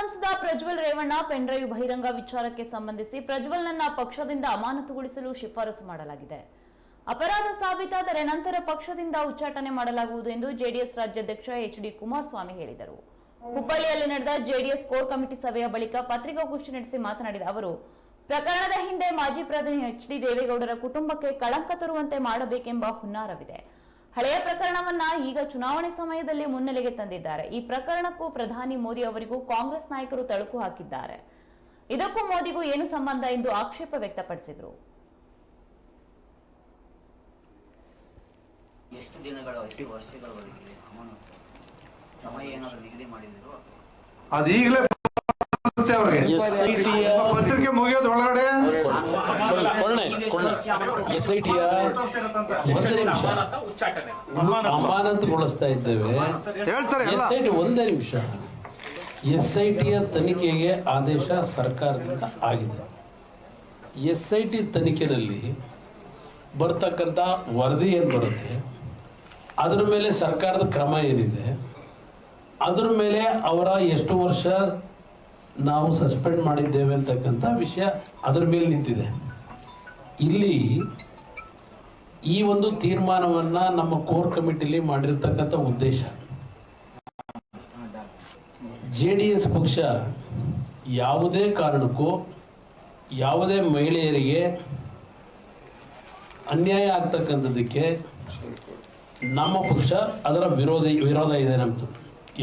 ಸಂಸದ ಪ್ರಜ್ವಲ್ ರೇವಣ್ಣ, ಪೆನ್ಡ್ರೈವ್ ಬಹಿರಂಗ ವಿಚಾರಕ್ಕೆ ಸಂಬಂಧಿಸಿ ಪ್ರಜ್ವಲ್ನನ್ನ ಪಕ್ಷದಿಂದ ಅಮಾನತುಗೊಳಿಸಲು ಶಿಫಾರಸು ಮಾಡಲಾಗಿದೆ. ಅಪರಾಧ ಸಾಬೀತಾದರೆ ನಂತರ ಪಕ್ಷದಿಂದ ಉಚ್ಚಾಟನೆ ಮಾಡಲಾಗುವುದು ಎಂದು ಜೆಡಿಎಸ್ ರಾಜ್ಯಾಧ್ಯಕ್ಷ ಎಚ್ ಡಿ ಕುಮಾರಸ್ವಾಮಿ ಹೇಳಿದರು. ಹುಬ್ಬಳ್ಳಿಯಲ್ಲಿ ನಡೆದ ಜೆಡಿಎಸ್ ಕೋರ್ ಕಮಿಟಿ ಸಭೆಯ ಬಳಿಕ ಪತ್ರಿಕಾಗೋಷ್ಠಿ ನಡೆಸಿ ಮಾತನಾಡಿದ ಅವರು, ಪ್ರಕರಣದ ಹಿಂದೆ ಮಾಜಿ ಪ್ರಧಾನಿ ಎಚ್ ಡಿ ದೇವೇಗೌಡರ ಕುಟುಂಬಕ್ಕೆ ಕಳಂಕ ತರುವಂತೆ ಮಾಡಬೇಕೆಂಬ ಹುನ್ನಾರವಿದೆ. ಹಳೆಯ ಪ್ರಕರಣವನ್ನ ಈಗ ಚುನಾವಣೆ ಸಮಯದಲ್ಲಿ ಮುನ್ನೆಲೆಗೆ ತಂದಿದ್ದಾರೆ. ಈ ಪ್ರಕರಣಕ್ಕೂ ಪ್ರಧಾನಿ ಮೋದಿ ಅವರಿಗೂ ಕಾಂಗ್ರೆಸ್ ನಾಯಕರು ತಳುಕು ಹಾಕಿದ್ದಾರೆ. ಇದಕ್ಕೂ ಮೋದಿಗೂ ಏನು ಸಂಬಂಧ ಎಂದು ಆಕ್ಷೇಪ ವ್ಯಕ್ತಪಡಿಸಿದರು. ಎಷ್ಟು ದಿನಗಳ ಎಷ್ಟು ವರ್ಷಗಳವರೆಗೆ ಸಮಯ ಏನಾದರೂ ನಿಗದಿ ಮಾಡಿದ್ರು ಅದೀಗಲೇ ಈಗಲೇ ಬರುತ್ತೆ ಅವ್ರಿಗೆ. ಎಸ್ ಐ ಟಿಯ ಅಮಾನತುಗೊಳಿಸ್ತಾ ಇದ್ದೇವೆ. ಎಸ್ ಐ ಟಿ ಒಂದೇ ನಿಮಿಷ. ಎಸ್ ಐ ಟಿಯ ತನಿಖೆಗೆ ಆದೇಶ ಸರ್ಕಾರದಿಂದ ಆಗಿದೆ. ಎಸ್ ಐ ಟಿ ತನಿಖೆಯಲ್ಲಿ ಬರ್ತಕ್ಕಂಥ ವರದಿ ಏನು ಬರುತ್ತೆ? ಅದರ ಮೇಲೆ ಸರ್ಕಾರದ ಕ್ರಮ ಏನಿದೆ? ಅದರ ಮೇಲೆ ಅವರ ಎಷ್ಟು ವರ್ಷ ನಾವು ಸಸ್ಪೆಂಡ್ ಮಾಡಿದ್ದೇವೆ ಅಂತಕ್ಕಂಥ ವಿಷಯ ಅದರ ಮೇಲೆ ನಿಂತಿದೆ. ಇಲ್ಲಿ ಈ ಒಂದು ತೀರ್ಮಾನವನ್ನ ನಮ್ಮ ಕೋರ್ ಕಮಿಟಿಲಿ ಮಾಡಿರ್ತಕ್ಕಂಥ ಉದ್ದೇಶ. ಜೆ ಡಿ ಎಸ್ ಪಕ್ಷ ಯಾವುದೇ ಕಾರಣಕ್ಕೂ, ಯಾವುದೇ ಮಹಿಳೆಯರಿಗೆ ಅನ್ಯಾಯ ಆಗ್ತಕ್ಕಂಥದ್ದಕ್ಕೆ ನಮ್ಮ ಪಕ್ಷ ಅದರ ವಿರೋಧ ವಿರೋಧ ಇದೆ ನಮ್ಮದು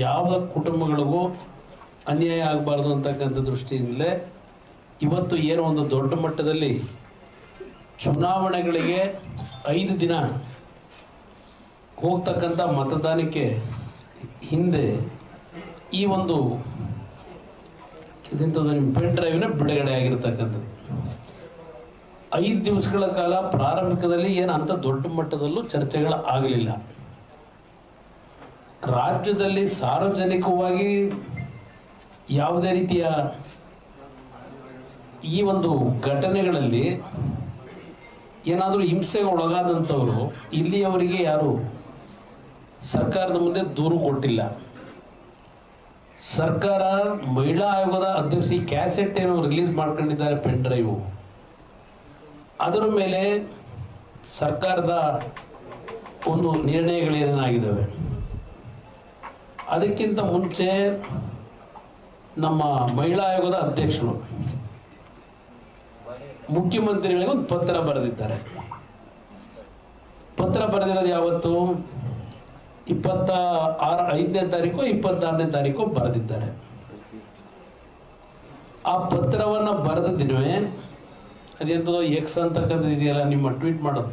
ಯಾವ ಕುಟುಂಬಗಳಿಗೂ ಅನ್ಯಾಯ ಆಗಬಾರ್ದು ಅಂತಕ್ಕಂಥ ದೃಷ್ಟಿಯಿಂದಲೇ ಇವತ್ತು ಏನೋ ಒಂದು ದೊಡ್ಡ ಮಟ್ಟದಲ್ಲಿ ಚುನಾವಣೆಗಳಿಗೆ ಐದು ದಿನ ಹೋಗ್ತಕ್ಕಂಥ ಮತದಾನಕ್ಕೆ ಹಿಂದೆ ಈ ಒಂದು ಇದೆಂಥದ್ದು ನಿಮ್ಮ ಪೆನ್ ಡ್ರೈವ್ನ ಬಿಡುಗಡೆ ಆಗಿರ್ತಕ್ಕಂಥದ್ದು. ಐದು ದಿವಸಗಳ ಕಾಲ ಪ್ರಾರಂಭಿಕದಲ್ಲಿ ಏನು ಅಂತ ದೊಡ್ಡ ಮಟ್ಟದಲ್ಲೂ ಚರ್ಚೆಗಳು ಆಗಲಿಲ್ಲ. ರಾಜ್ಯದಲ್ಲಿ ಸಾರ್ವಜನಿಕವಾಗಿ ಯಾವುದೇ ರೀತಿಯ ಈ ಒಂದು ಘಟನೆಗಳಲ್ಲಿ ಏನಾದರೂ ಹಿಂಸೆಗೆ ಒಳಗಾದಂಥವರು, ಇಲ್ಲಿಯವರಿಗೆ ಯಾರು? ಸರ್ಕಾರದ ಮುಂದೆ ದೂರು ಕೊಟ್ಟಿಲ್ಲ. ಸರ್ಕಾರ ಮಹಿಳಾ ಆಯೋಗದ ಅಧ್ಯಕ್ಷ ಕ್ಯಾಸೆಟ್ ಏನು ರಿಲೀಸ್ ಮಾಡ್ಕೊಂಡಿದ್ದಾರೆ ಪೆನ್ ಡ್ರೈವು. ಅದರ ಮೇಲೆ ಸರ್ಕಾರದ ಒಂದು ನಿರ್ಣಯಗಳೇನಾಗಿದ್ದಾವೆ ಅದಕ್ಕಿಂತ ಮುಂಚೆ ನಮ್ಮ ಮಹಿಳಾ ಆಯೋಗದ ಅಧ್ಯಕ್ಷರು ಮುಖ್ಯಮಂತ್ರಿಗಳಿಗೆ ಒಂದು ಪತ್ರ ಬರೆದಿದ್ದಾರೆ. ಪತ್ರ ಬರೆದಿರೋದು ಯಾವತ್ತು? ಇಪ್ಪತ್ತ ಆರು, ಐದನೇ ತಾರೀಕು, ಇಪ್ಪತ್ತಾರನೇ ತಾರೀಕು ಬರೆದಿದ್ದಾರೆ. ಆ ಪತ್ರವನ್ನು ಬರೆದ ದಿನವೇ ಅದೆಂಥದೋ ಎಕ್ಸ್ ಅಂತಕ್ಕಂಥದ್ದು ಇದೆಯಲ್ಲ, ನಿಮ್ಮ ಟ್ವೀಟ್ ಮಾಡೋದು.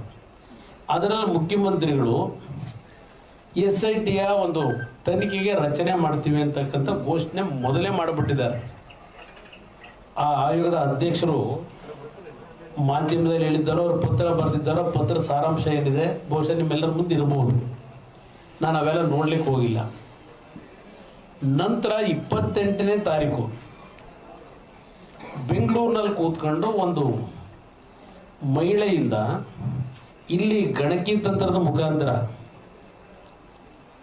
ಅದರಲ್ಲಿ ಮುಖ್ಯಮಂತ್ರಿಗಳು ಎಸ್ ಐ ಟಿಯ ಒಂದು ತನಿಖೆಗೆ ರಚನೆ ಮಾಡ್ತೀವಿ ಅಂತಕ್ಕಂಥ ಘೋಷಣೆ ಮೊದಲೇ ಮಾಡಿಬಿಟ್ಟಿದ್ದಾರೆ. ಆ ಆಯೋಗದ ಅಧ್ಯಕ್ಷರು ಮಾಧ್ಯಮದಲ್ಲಿ ಹೇಳಿದ್ದಾರೋ ಅವ್ರ ಪತ್ರ ಬರೆದಿದ್ದಾರೋ ಪತ್ರ ಸಾರಾಂಶ ಏನಿದೆ, ಬಹುಶಃ ನಿಮ್ಮೆಲ್ಲರ ಮುಂದೆ ಇರಬಹುದು. ನಾನು ಅವೆಲ್ಲ ನೋಡ್ಲಿಕ್ಕೆ ಹೋಗಿಲ್ಲ. ನಂತರ ಇಪ್ಪತ್ತೆಂಟನೇ ತಾರೀಕು, ಬೆಂಗಳೂರಿನಲ್ಲಿ ಕೂತ್ಕೊಂಡು ಒಂದು ಮಹಿಳೆಯಿಂದ ಇಲ್ಲಿ ಗಣಕಿ ತಂತ್ರದ ಮುಖಾಂತರ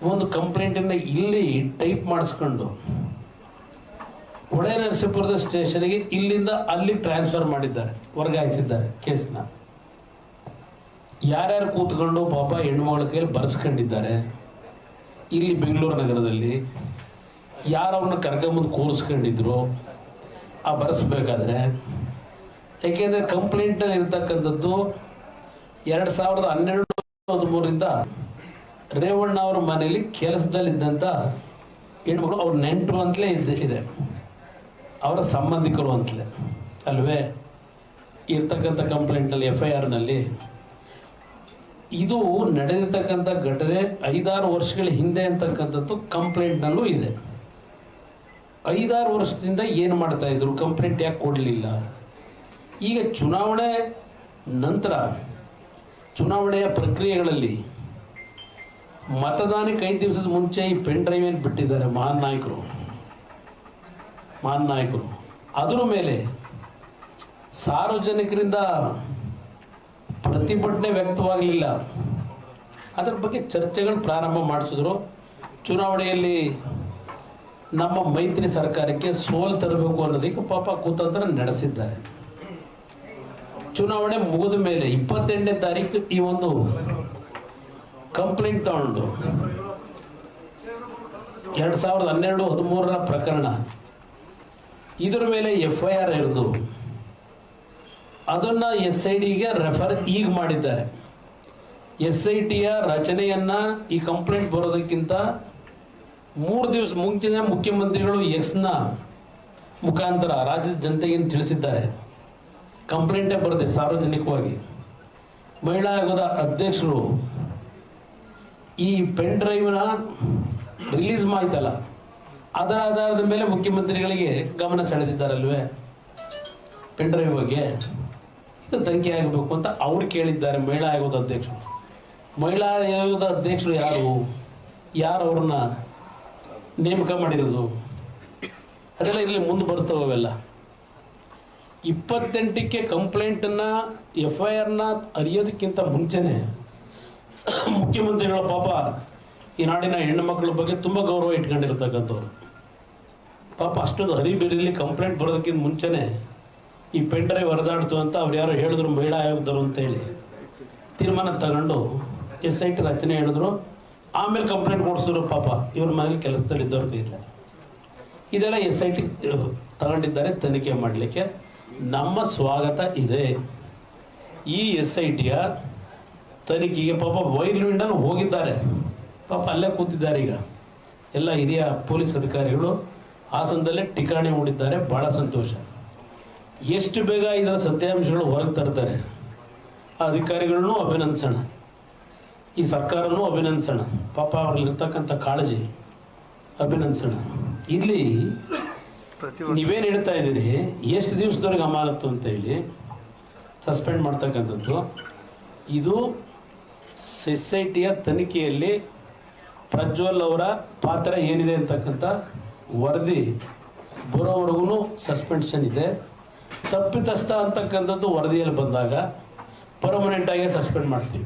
ಒಂದು ಕಂಪ್ಲೇಂಟನ್ನು ಇಲ್ಲಿ ಟೈಪ್ ಮಾಡಿಸ್ಕೊಂಡು ಹೊಳೆ ನರಸೀಪುರದ ಸ್ಟೇಷನ್ಗೆ ಇಲ್ಲಿಂದ ಅಲ್ಲಿ ಟ್ರಾನ್ಸ್ಫರ್ ಮಾಡಿದ್ದಾರೆ, ವರ್ಗಾಯಿಸಿದ್ದಾರೆ ಕೇಸ್ನ. ಯಾರ್ಯಾರು ಕೂತ್ಕೊಂಡು ಪಾಪ ಹೆಣ್ಮಗಳ ಕೈಯಲ್ಲಿ ಬರ್ಸ್ಕೊಂಡಿದ್ದಾರೆ, ಇಲ್ಲಿ ಬೆಂಗಳೂರು ನಗರದಲ್ಲಿ ಯಾರು ಅವ್ರನ್ನ ಕರ್ಕೊಂಬಂದು ಕೂರಿಸ್ಕೊಂಡಿದ್ರು, ಆ ಬರೆಸ್ಬೇಕಾದ್ರೆ ಯಾಕೆಂದರೆ ಕಂಪ್ಲೇಂಟಲ್ಲಿ ಇರ್ತಕ್ಕಂಥದ್ದು ಎರಡು ಸಾವಿರದ ಹನ್ನೆರಡು ಹದಿಮೂರಿಂದ ರೇವಣ್ಣ ಅವ್ರ ಮನೆಯಲ್ಲಿ ಕೆಲಸದಲ್ಲಿದ್ದಂಥ ಹೆಣ್ಮಗಳು ಅವ್ರ ನೆಂಟರು ಅಂತಲೇ ಇದೆ. ಅವರ ಸಂಬಂಧಿಕರು ಅಂತಲೇ, ಅಲ್ವೇ? ಇರ್ತಕ್ಕಂಥ ಕಂಪ್ಲೇಂಟ್ನಲ್ಲಿ ಎಫ್ ಐ ಆರ್ನಲ್ಲಿ ಇದು ನಡೆದಿರ್ತಕ್ಕಂಥ ಘಟನೆ ಐದಾರು ವರ್ಷಗಳ ಹಿಂದೆ ಅಂತಕ್ಕಂಥದ್ದು ಕಂಪ್ಲೇಂಟ್ನಲ್ಲೂ ಇದೆ. ಐದಾರು ವರ್ಷದಿಂದ ಏನು ಮಾಡ್ತಾ ಇದ್ರು? ಕಂಪ್ಲೇಂಟ್ ಯಾಕೆ ಕೊಡಲಿಲ್ಲ? ಈಗ ಚುನಾವಣೆ ನಂತರ, ಚುನಾವಣೆಯ ಪ್ರಕ್ರಿಯೆಗಳಲ್ಲಿ ಮತದಾನಕ್ಕೆ ಐದು ದಿವಸದ ಮುಂಚೆ ಈ ಪೆನ್ ಡ್ರೈವ್ ಏನು ಬಿಟ್ಟಿದ್ದಾರೆ ಮಹಾನ್ ನಾಯಕರು? ಮಹಾನ್ ನಾಯಕರು ಅದರ ಮೇಲೆ ಸಾರ್ವಜನಿಕರಿಂದ ಪ್ರತಿಭಟನೆ ವ್ಯಕ್ತವಾಗಲಿಲ್ಲ ಅದರ ಬಗ್ಗೆ ಚರ್ಚೆಗಳು ಪ್ರಾರಂಭ ಮಾಡಿಸಿದ್ರು. ಚುನಾವಣೆಯಲ್ಲಿ ನಮ್ಮ ಮೈತ್ರಿ ಸರ್ಕಾರಕ್ಕೆ ಸೋಲು ತರಬೇಕು ಅನ್ನೋದಕ್ಕೆ ಪಾಪ ಕುತಂತ್ರ ನಡೆಸಿದ್ದಾರೆ. ಚುನಾವಣೆ ಮುಗಿದ ಮೇಲೆ ಇಪ್ಪತ್ತೆಂಟನೇ ತಾರೀಕು ಈ ಒಂದು ಕಂಪ್ಲೇಂಟ್ ತಗೊಂಡು, ಎರಡ್ ಸಾವಿರದ ಹನ್ನೆರಡು ಹದಿಮೂರರ ಪ್ರಕರಣ ಇದರ ಮೇಲೆ ಎಫ್ ಐ ಆರ್ ಹಿಡಿದು ಅದನ್ನ ಎಸ್ ಐ ಡಿಗೆ ರೆಫರ್ ಈಗ ಮಾಡಿದ್ದಾರೆ. ಎಸ್ ಐ ಟಿಯ ರಚನೆಯನ್ನ ಈ ಕಂಪ್ಲೇಂಟ್ ಬರೋದಕ್ಕಿಂತ ಮೂರು ದಿವಸ ಮುಂಚಿನ ಮುಖ್ಯಮಂತ್ರಿಗಳು ಎಕ್ಸ್ನ ಮುಖಾಂತರ ರಾಜ್ಯದ ಜನತೆಗೆ ತಿಳಿಸಿದ್ದಾರೆ. ಕಂಪ್ಲೇಂಟೇ ಬರುತ್ತೆ ಸಾರ್ವಜನಿಕವಾಗಿ. ಮಹಿಳಾ ಆಯೋಗದ ಅಧ್ಯಕ್ಷರು ಈ ಪೆನ್ ಡ್ರೈವ್ನ ರಿಲೀಸ್ ಮಾಡಿತಲ್ಲ ಅದರ ಆಧಾರದ ಮೇಲೆ ಮುಖ್ಯಮಂತ್ರಿಗಳಿಗೆ ಗಮನ ಸೆಳೆದಿದ್ದಾರಲ್ವೇ? ಪೆನ್ ಡ್ರೈವ್ ಬಗ್ಗೆ ಇದು ತನಿಖೆ ಆಗಬೇಕು ಅಂತ ಅವ್ರು ಕೇಳಿದ್ದಾರೆ, ಮಹಿಳಾ ಆಯೋಗದ ಅಧ್ಯಕ್ಷರು. ಮಹಿಳಾ ಆಯೋಗದ ಅಧ್ಯಕ್ಷರು ಯಾರು? ಯಾರು ಅವ್ರನ್ನ ನೇಮಕ ಮಾಡಿರೋದು? ಅದೆಲ್ಲ ಇಲ್ಲಿ ಮುಂದೆ ಬರ್ತವೆ ಅವೆಲ್ಲ. ಇಪ್ಪತ್ತೆಂಟಕ್ಕೆ ಕಂಪ್ಲೇಂಟನ್ನು ಎಫ್ ಐ ಆರ್ನ ಅರಿಯೋದಕ್ಕಿಂತ ಮುಂಚೆನೆ ಮುಖ್ಯಮಂತ್ರಿಗಳ ಪಾಪ ಈ ನಾಡಿನ ಹೆಣ್ಣು ಮಕ್ಕಳ ಬಗ್ಗೆ ತುಂಬ ಗೌರವ ಇಟ್ಕೊಂಡಿರ್ತಕ್ಕಂಥವ್ರು. ಪಾಪ ಅಷ್ಟೊಂದು ಹರಿಬೇರಿಲಿ ಕಂಪ್ಲೇಂಟ್ ಬರೋದಕ್ಕಿಂತ ಮುಂಚೆನೆ ಈ ಪೆನ್ ಡ್ರೈವ್ ಹೊರದಾಡ್ತು ಅಂತ ಅವ್ರು ಯಾರೋ ಹೇಳಿದ್ರು, ಮಹಿಳಾ ಆಯೋಗದವರು ಅಂತೇಳಿ ತೀರ್ಮಾನ ತಗೊಂಡು ಎಸ್ ಐ ಟಿ ರಚನೆ ಹೇಳಿದ್ರು. ಆಮೇಲೆ ಕಂಪ್ಲೇಂಟ್ ಕೊಡಿಸಿದ್ರು ಪಾಪ. ಇವ್ರ ಮನೇಲಿ ಕೆಲಸದಲ್ಲಿ ಇದ್ದವ್ರಿಗೆ ಇಲ್ಲ. ಇದೆಲ್ಲ ಎಸ್ ಐ ಟಿ ತಗೊಂಡಿದ್ದಾರೆ, ತನಿಖೆ ಮಾಡಲಿಕ್ಕೆ. ನಮ್ಮ ಸ್ವಾಗತ ಇದೆ. ಈ ಎಸ್ ಐ ಟಿಯ ತನಿಖೆಗೆ ಪಾಪ ವೈರ್ವಿಂಡಲ್ಲಿ ಹೋಗಿದ್ದಾರೆ. ಪಾಪ ಅಲ್ಲೇ ಕೂತಿದ್ದಾರೆ ಈಗ. ಎಲ್ಲ ಹಿರಿಯ ಪೊಲೀಸ್ ಅಧಿಕಾರಿಗಳು. ಹಾಸನದಲ್ಲೇ ಠಿಕಾಣಿ ಹೂಡಿದ್ದಾರೆ ಬಹಳ ಸಂತೋಷ. ಎಷ್ಟು ಬೇಗ ಇದರ ಸತ್ಯಾಂಶಗಳು ಹೊರಗೆ ತರ್ತಾರೆ? ಆ ಅಧಿಕಾರಿಗಳನ್ನೂ ಅಭಿನಂದಿಸೋಣ. ಈ ಸರ್ಕಾರನೂ ಅಭಿನಂದಿಸೋಣ. ಪಾಪ ಅವ್ರಲ್ಲಿರ್ತಕ್ಕಂಥ ಕಾಳಜಿ ಅಭಿನಂದಿಸೋಣ. ಇಲ್ಲಿ ನೀವೇನು ಹೇಳ್ತಾ ಇದ್ದೀರಿ? ಎಷ್ಟು ದಿವಸದವರೆಗೆ ಅಮಾನತ್ತು ಅಂತ ಹೇಳಿ ಸಸ್ಪೆಂಡ್ ಮಾಡ್ತಕ್ಕಂಥದ್ದು. ಇದು ಸೊಸೈಟಿಯ ತನಿಖೆಯಲ್ಲಿ ಪ್ರಜ್ವಲ್ ಅವರ ಪಾತ್ರ ಏನಿದೆ ಅಂತಕ್ಕಂಥ ವರದಿ ಬರೋವರೆಗೂ ಸಸ್ಪೆನ್ಷನ್ ಇದೆ. ತಪ್ಪಿತಸ್ಥ ಅಂತಕ್ಕಂಥದ್ದು ವರದಿಯಲ್ಲಿ ಬಂದಾಗ ಪರ್ಮನೆಂಟಾಗಿ ಸಸ್ಪೆಂಡ್ ಮಾಡ್ತೀವಿ.